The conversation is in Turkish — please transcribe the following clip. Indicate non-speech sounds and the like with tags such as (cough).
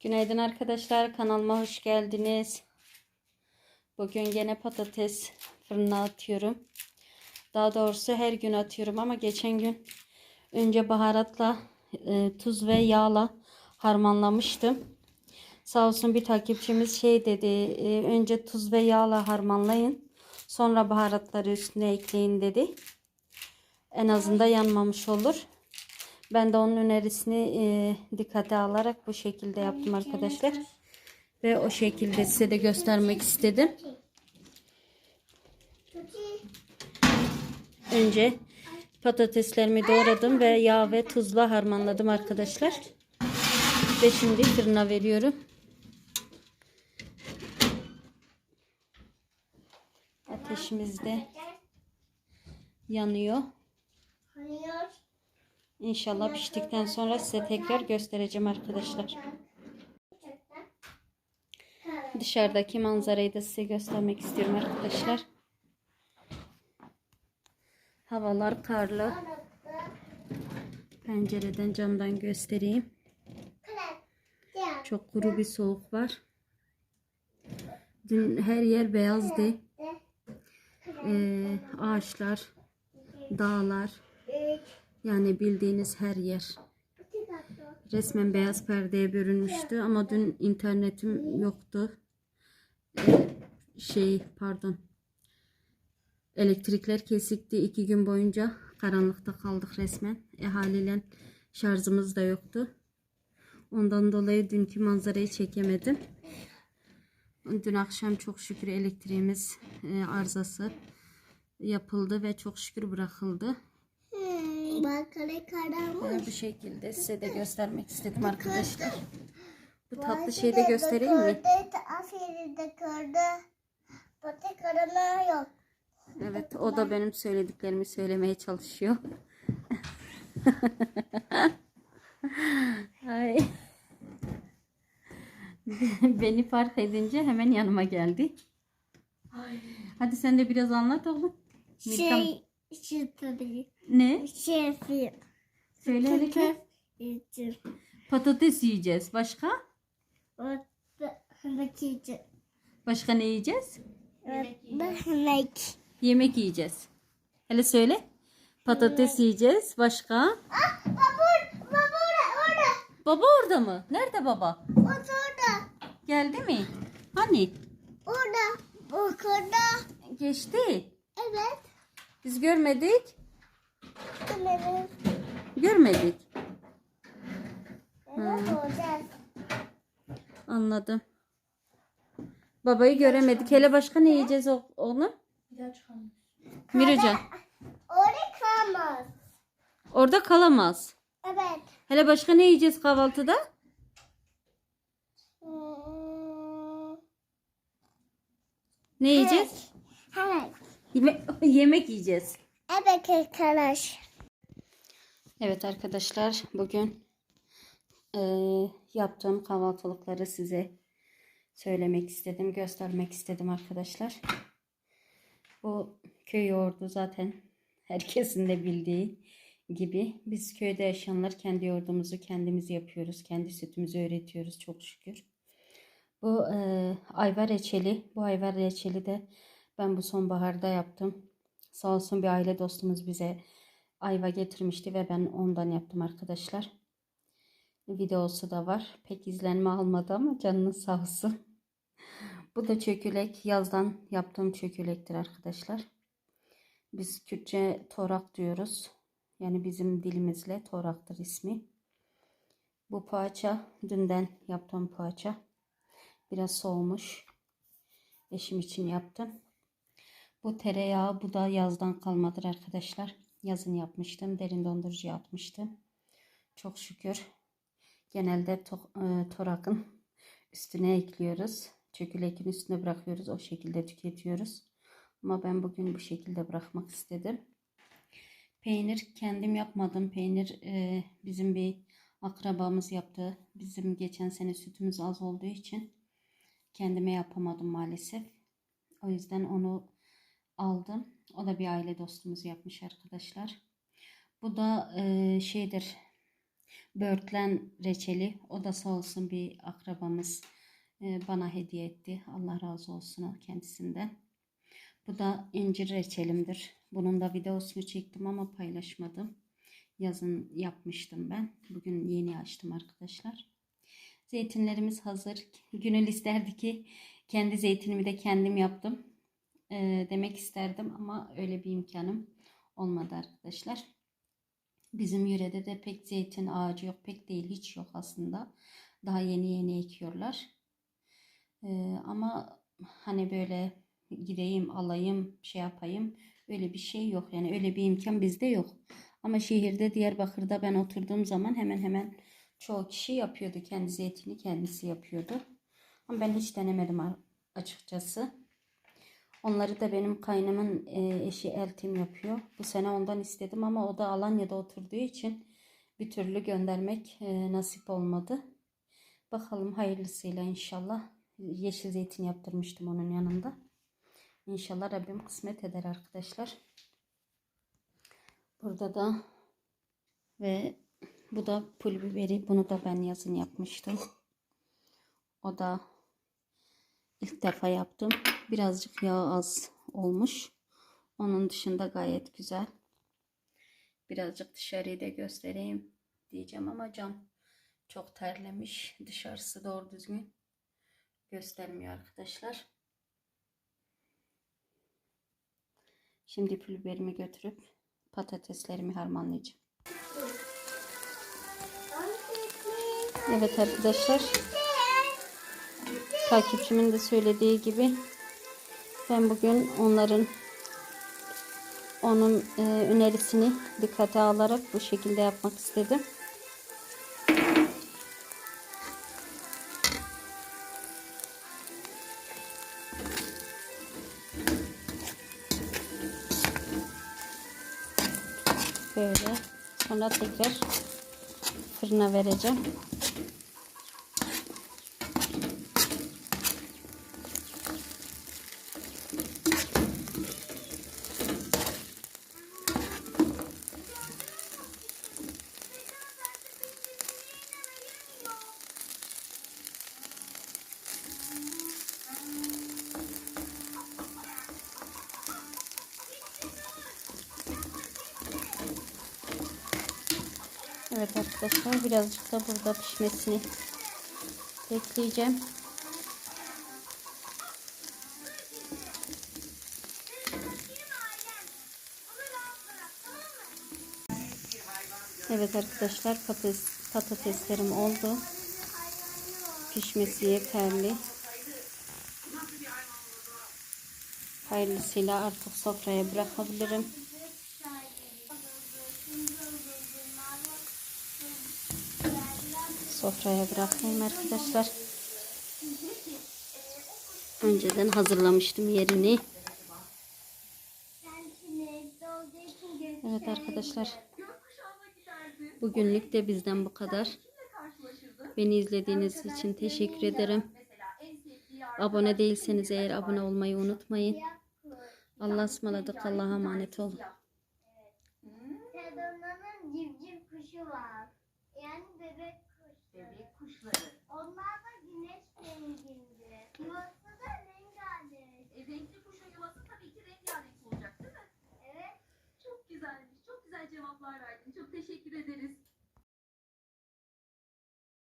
Günaydın arkadaşlar kanalıma hoş geldiniz. Bugün gene patates fırına atıyorum. Daha doğrusu her gün atıyorum ama geçen gün önce baharatla e, tuz ve yağla harmanlamıştım. Sağ olsun bir takipçimiz şey dedi e, önce tuz ve yağla harmanlayın sonra baharatları üstüne ekleyin dedi. En azından yanmamış olur. Ben de onun önerisini e, dikkate alarak bu şekilde yaptım arkadaşlar. Ve o şekilde size de göstermek istedim. Önce patateslerimi doğradım ve yağ ve tuzla harmanladım arkadaşlar. Ve şimdi fırına veriyorum. Ateşimiz de yanıyor. İnşallah piştikten sonra size tekrar göstereceğim arkadaşlar. Dışarıdaki manzarayı da size göstermek istiyorum arkadaşlar. Havalar karlı. Pencereden camdan göstereyim. Çok kuru bir soğuk var. Dün her yer beyazdı. Ee, ağaçlar, dağlar, yani bildiğiniz her yer. Resmen beyaz perdeye bürünmüştü ama dün internetim yoktu. Ee, şey pardon. Elektrikler kesikti. iki gün boyunca karanlıkta kaldık resmen. E haliyle şarjımız da yoktu. Ondan dolayı dünkü manzarayı çekemedim. Dün akşam çok şükür elektriğimiz e, arızası yapıldı ve çok şükür bırakıldı. Bakale karanmış. Böyle bu şekilde size de göstermek istedim arkadaşlar. Bu tatlı şeyi de göstereyim mi? Aferin de kırdı. Pati karana yok. Evet o da benim söylediklerimi söylemeye çalışıyor. (laughs) Ay. (laughs) Beni fark edince hemen yanıma geldi. Hadi sen de biraz anlat oğlum. Şey, şey yapabilir. Ne? Şey. Söyle ki. için. Patates yiyeceğiz. Başka? Bakıcı. Başka ne yiyeceğiz? Bakmak. Yemek yiyeceğiz. Hele söyle. Patates yiyeceğiz. Başka? Ah, baba, baba orada, orada. Baba orada mı? Nerede baba? O da orada. Geldi mi? Hani? Orada. Bak orada. Geçti. Evet. Biz görmedik. Görmedik. Evet olacak. Anladım. Babayı göremedik. Hele başka ne yiyeceğiz oğlum? Miracan. Orada kalmaz. Orada kalamaz. Evet. Hele başka ne yiyeceğiz kahvaltıda? Hmm, Ne yiyeceğiz? Evet. Yeme- (laughs) yemek yiyeceğiz. Evet arkadaş. Evet arkadaşlar bugün eee, yaptığım kahvaltılıkları size söylemek istedim, göstermek istedim arkadaşlar. Bu köy yoğurdu zaten herkesin de bildiği gibi. Biz köyde yaşayanlar kendi yoğurdumuzu kendimiz yapıyoruz. Kendi sütümüzü üretiyoruz çok şükür. Bu eee ayva reçeli. Bu ayva reçeli de ben bu sonbaharda yaptım. Sağ olsun bir aile dostumuz bize ayva getirmişti ve ben ondan yaptım arkadaşlar. Videosu da var. Pek izlenme almadı ama canınız sağ olsun. (laughs) Bu da çökülek. Yazdan yaptığım çökülektir arkadaşlar. Biz Kürtçe torak diyoruz. Yani bizim dilimizle toraktır ismi. Bu poğaça dünden yaptığım poğaça. Biraz soğumuş. Eşim için yaptım. Bu tereyağı bu da yazdan kalmadır arkadaşlar. Yazın yapmıştım. Derin dondurucuya atmıştım. Çok şükür. Genelde to- e, torakın (laughs) üstüne ekliyoruz. Çökülekin üstüne bırakıyoruz. O şekilde tüketiyoruz. Ama ben bugün bu şekilde bırakmak istedim. Peynir kendim yapmadım. Peynir e, bizim bir akrabamız yaptı. Bizim geçen sene sütümüz az olduğu için kendime yapamadım maalesef. O yüzden onu aldım. O da bir aile dostumuz yapmış arkadaşlar. Bu da e, şeydir. böğürtlen reçeli. O da sağ olsun bir akrabamız e, bana hediye etti. Allah razı olsun o kendisinden. Bu da incir reçelimdir. Bunun da videosunu çektim ama paylaşmadım. Yazın yapmıştım ben. Bugün yeni açtım arkadaşlar. Zeytinlerimiz hazır. Gönül isterdi ki kendi zeytinimi de kendim yaptım. Ee, demek isterdim ama öyle bir imkanım olmadı arkadaşlar. Bizim yörede de pek zeytin ağacı yok. Pek değil hiç yok aslında. Daha yeni yeni ekiyorlar. Ee, ama hani böyle gideyim alayım şey yapayım öyle bir şey yok. Yani öyle bir imkan bizde yok. Ama şehirde Diyarbakır'da ben oturduğum zaman hemen hemen çoğu kişi yapıyordu. Kendi zeytini kendisi yapıyordu. Ama ben hiç denemedim açıkçası. Onları da benim kaynımın e, eşi Eltim yapıyor. Bu sene ondan istedim ama o da Alanya'da oturduğu için bir türlü göndermek e, nasip olmadı. Bakalım hayırlısıyla inşallah. Yeşil zeytin yaptırmıştım onun yanında. İnşallah Rabbim kısmet eder arkadaşlar. Burada da ve bu da pul biberi. Bunu da ben yazın yapmıştım. O da ilk defa yaptım. Birazcık yağ az olmuş. Onun dışında gayet güzel. Birazcık dışarıyı da göstereyim diyeceğim ama cam çok terlemiş. Dışarısı doğru düzgün göstermiyor arkadaşlar. Şimdi pul götürüp patateslerimi harmanlayacağım. Evet arkadaşlar. Takipçimin de söylediği gibi ben bugün onların onun e, önerisini dikkate alarak bu şekilde yapmak istedim. Böyle. Sonra tekrar fırına vereceğim. Evet arkadaşlar birazcık da burada pişmesini bekleyeceğim. Evet arkadaşlar patates, patateslerim oldu. Pişmesi yeterli. Hayırlısıyla artık sofraya bırakabilirim. Sofraya bırakayım arkadaşlar. Önceden hazırlamıştım yerini. Evet arkadaşlar. Bugünlük de bizden bu kadar. Beni izlediğiniz için teşekkür ederim. Abone değilseniz eğer abone olmayı unutmayın. Allah'a ısmarladık. Allah'a emanet olun. Sedona'nın civciv kuşu var kuşları. Onlar da güneş renginde. Yuvası da rengarenk. E, renkli kuşun yuvası tabii ki rengarenk olacak değil mi? Evet. Çok güzelmiş. Çok güzel cevaplar verdin. Çok teşekkür ederiz.